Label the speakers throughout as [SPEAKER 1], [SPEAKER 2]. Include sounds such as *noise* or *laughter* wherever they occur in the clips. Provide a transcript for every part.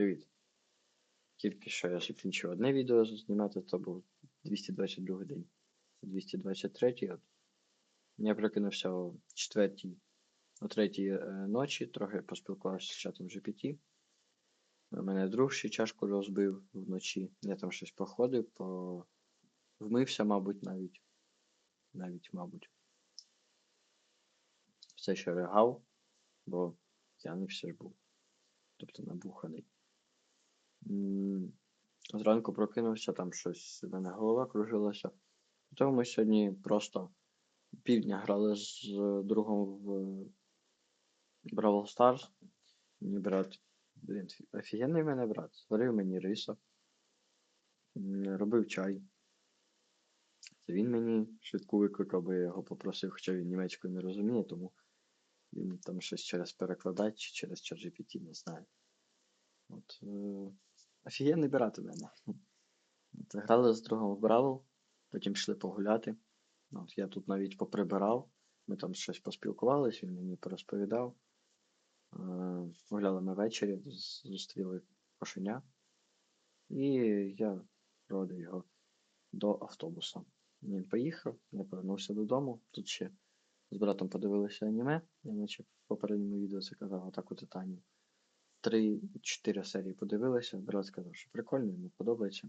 [SPEAKER 1] Привіт. Тільки що я закінчив одне відео знімати, то був 222 день. 223 от. Я прокинувся о 4 о 3 ночі, трохи поспілкувався з чатом GPT. Мене друг ще чашку розбив вночі. Я там щось походив, по... вмився, мабуть, навіть. Навіть, мабуть. Все ще ригав, бо я не все ж був. Тобто набуханий. Зранку прокинувся, там щось в мене голова кружилася. Тому ми сьогодні просто півдня грали з другом в Brawl Stars. Мені брат, блін, офігенний мене брат. Зварив мені риса, робив чай. Це він мені швидку викликав, бо я його попросив, хоча він німецькою не розуміє, тому він там щось через перекладач чи через ChatGPT, не знаю. От, е, Офігенний пірат у мене. От, грали з другом в Бравл, потім йшли погуляти. Ну, от, Я тут навіть поприбирав, ми там щось поспілкувалися, він мені порозповідав. Е, Гуляли ми ввечері, зустріли кошеня, і я проводив його до автобуса. Він поїхав, я повернувся додому. Тут ще з братом подивилися аніме, я наче в попередньому відео це казав, атаку титанів. 3-4 серії подивилися, брат сказав, що прикольно, йому подобається.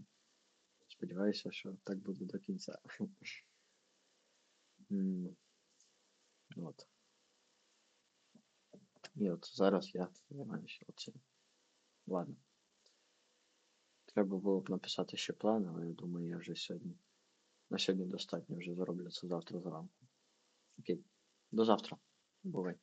[SPEAKER 1] Сподіваюся, що так буде до кінця. *laughs* От. І от зараз я займаюся оцим. Ладно. Треба було б написати ще план, але я думаю, я вже сьогодні. На сьогодні достатньо вже зроблю це завтра зранку. Окей. До завтра. Бувай.